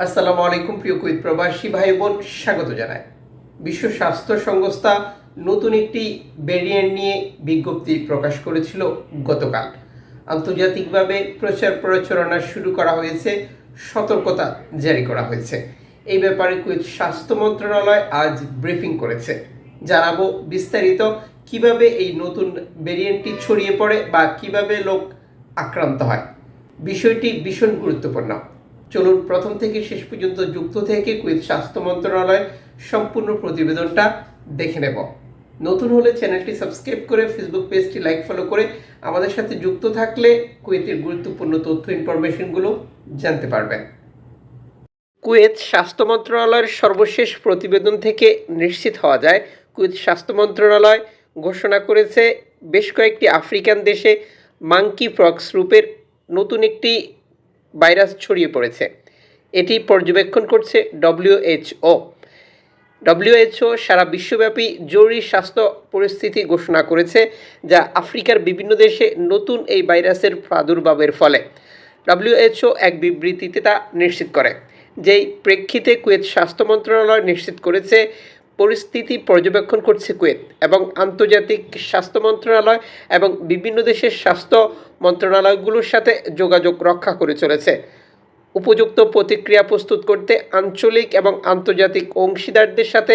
আসসালামু আলাইকুম, প্রিয় কুইত প্রবাসী ভাই বোন স্বাগত জানায় বিশ্ব স্বাস্থ্য সংস্থা নতুন একটি ভেরিয়েন্ট নিয়ে বিজ্ঞপ্তি প্রকাশ করেছিল গতকাল। আন্তর্জাতিকভাবে প্রচার প্রচারণা শুরু করা হয়েছে, সতর্কতা জারি করা হয়েছে। এই ব্যাপারে কুইত স্বাস্থ্য মন্ত্রণালয় আজ ব্রিফিং করেছে। জানাব বিস্তারিত কীভাবে এই নতুন ভেরিয়েন্টটি ছড়িয়ে পড়ে বা কীভাবে লোক আক্রান্ত হয়। বিষয়টি ভীষণ গুরুত্বপূর্ণ। চলুন, প্রথম থেকে শেষ পর্যন্ত যুক্ত থেকে কুইত স্বাস্থ্য মন্ত্রণালয় সম্পূর্ণ প্রতিবেদনটা দেখে নেব। নতুন হলে চ্যানেলটি সাবস্ক্রাইব করে ফেসবুক পেজটি লাইক ফলো করে আমাদের সাথে যুক্ত থাকলে কুয়েতের গুরুত্বপূর্ণ তথ্য ইনফরমেশনগুলো জানতে পারবেন। কুয়েত স্বাস্থ্য মন্ত্রণালয়ের সর্বশেষ প্রতিবেদন থেকে নিশ্চিত হওয়া যায় কুয়েত স্বাস্থ্য মন্ত্রণালয় ঘোষণা করেছে, বেশ কয়েকটি আফ্রিকান দেশে মাঙ্কি ফ্রক্স রূপের নতুন একটি ভাইরাস ছড়িয়ে পড়েছে। এটি পর্যবেক্ষণ করছে ডব্লিউএইচও ডব্লিউএইচও সারা বিশ্বব্যাপী জরুরি স্বাস্থ্য পরিস্থিতি ঘোষণা করেছে, যা আফ্রিকার বিভিন্ন দেশে নতুন এই ভাইরাসের প্রাদুর্ভাবের ফলে। ডব্লিউএইচও এক বিবৃতিতে তা নিশ্চিত করে, যেই প্রেক্ষিতে কুয়েত স্বাস্থ্য মন্ত্রণালয় নিশ্চিত করেছে পরিস্থিতি পর্যবেক্ষণ করছে কুয়েত এবং আন্তর্জাতিক স্বাস্থ্য মন্ত্রণালয় এবং বিভিন্ন দেশের স্বাস্থ্য মন্ত্রণালয়গুলোর সাথে যোগাযোগ রক্ষা করে চলেছে। উপযুক্ত প্রতিক্রিয়া প্রস্তুত করতে আঞ্চলিক এবং আন্তর্জাতিক অংশীদারদের সাথে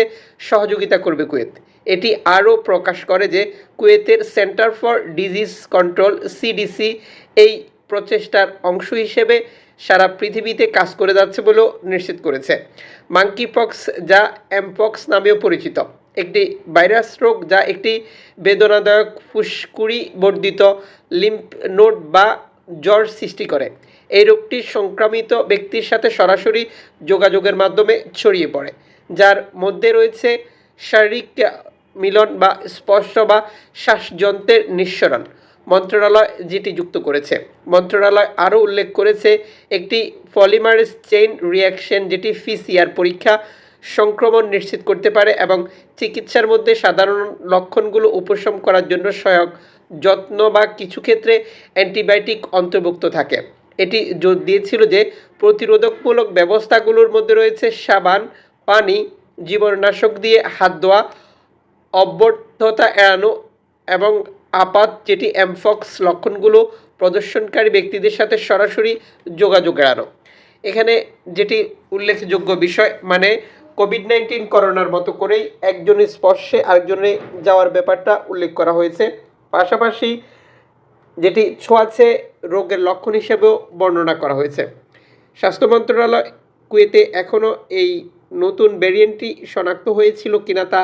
সহযোগিতা করবে কুয়েত। এটি আরও প্রকাশ করে যে কুয়েতের centre for disease control, CDC, এই প্রচেষ্টার অংশ হিসেবে সারা পৃথিবীতে কাজ করে যাচ্ছে বলেও নিশ্চিত করেছে। মাঙ্কিপক্স যা এমপক্স নামেও পরিচিত। একটি ভাইরাস রোগ যা একটি বেদনাদায়ক ফুসকুড়ি বর্ধিত লিম্ফ নোড বা জ্বর সৃষ্টি করে। এই রোগটি সংক্রামিত ব্যক্তির সাথে সরাসরি যোগাযোগের মাধ্যমে ছড়িয়ে পড়ে, যার মধ্যে রয়েছে শারীরিক মিলন বা স্পর্শ বা শ্বাসযন্ত্রের নিঃসরণ। মন্ত্রণালয় যেটি যুক্ত করেছে। মন্ত্রণালয় আরও উল্লেখ করেছে, একটি পলিমারেজ চেইন রিয়াকশন যেটি ফিসিআর পরীক্ষা সংক্রমণ নিশ্চিত করতে পারে এবং চিকিৎসার মধ্যে সাধারণ লক্ষণগুলো উপশম করার জন্য সহায়ক যত্ন বা কিছু ক্ষেত্রে অ্যান্টিবায়োটিক অন্তর্ভুক্ত থাকে। এটি জোর দিয়েছিল যে প্রতিরোধকমূলক ব্যবস্থাগুলোর মধ্যে রয়েছে সাবান, পানি জীবাণুনাশক দিয়ে হাত ধোয়া, অব্যর্থতা এড়ানো এবং আপাত যেটি অ্যামফক্স লক্ষণগুলো প্রদর্শনকারী ব্যক্তিদের সাথে সরাসরি যোগাযোগ এড়ানো এখানে যেটি উল্লেখযোগ্য বিষয় মানে কোভিড নাইন্টিন করোনার মতো করেই একজনের স্পর্শে আরেকজনে যাওয়ার ব্যাপারটা উল্লেখ করা হয়েছে। পাশাপাশি যেটি ছোঁয়াচে রোগের লক্ষণ হিসেবেও বর্ণনা করা হয়েছে। স্বাস্থ্য মন্ত্রণালয় কুয়েতে এখনও এই নতুন ভ্যারিয়েন্টটি শনাক্ত হয়েছিল কিনা তা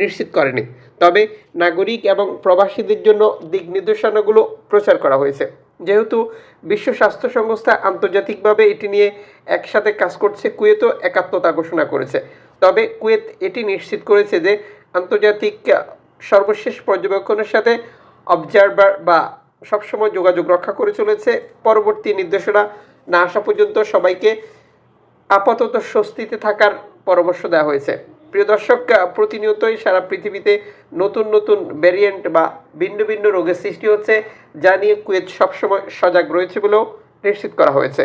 নিশ্চিত করেনি। তবে নাগরিক এবং প্রবাসীদের জন্য দিক নির্দেশনাগুলো প্রচার করা হয়েছে। যেহেতু বিশ্ব স্বাস্থ্য সংস্থা আন্তর্জাতিকভাবে এটি নিয়ে একসাথে কাজ করছে, কুয়েতও একাত্মতা ঘোষণা করেছে। তবে কুয়েত এটি নিশ্চিত করেছে যে আন্তর্জাতিক সর্বশেষ পর্যবেক্ষণের সাথে অবজারভার বা সবসময় যোগাযোগ রক্ষা করে চলেছে। পরবর্তী নির্দেশনা না আসা পর্যন্ত সবাইকে আপাতত স্বস্তিতে থাকার পরামর্শ দেওয়া হয়েছে। প্রিয় দর্শক প্রতিনিয়তই সারা পৃথিবীতে নতুন নতুন ভ্যারিয়েন্ট বা ভিন্ন ভিন্ন রোগের সৃষ্টি হচ্ছে, যা নিয়ে কুয়েত সবসময় সজাগ রয়েছে বলেও নিশ্চিত করা হয়েছে।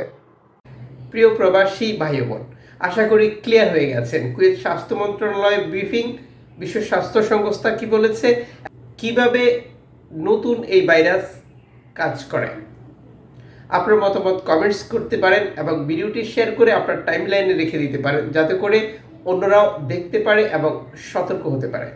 প্রিয় প্রবাসী ভাই বোন আশা করি ক্লিয়ার হয়ে গেছেন। কুয়েত স্বাস্থ্য মন্ত্রণালয়ের ব্রিফিং বিশ্ব স্বাস্থ্য সংস্থা কি বলেছে, কীভাবে নতুন এই ভাইরাস কাজ করে? আপনার মতামত কমেন্টস করতে পারেন এবং ভিডিওটি শেয়ার করে আপনার টাইমলাইনে রেখে দিতে পারেন, যাতে করে অন্যরাও দেখতে পারে এবং সতর্ক হতে পারে।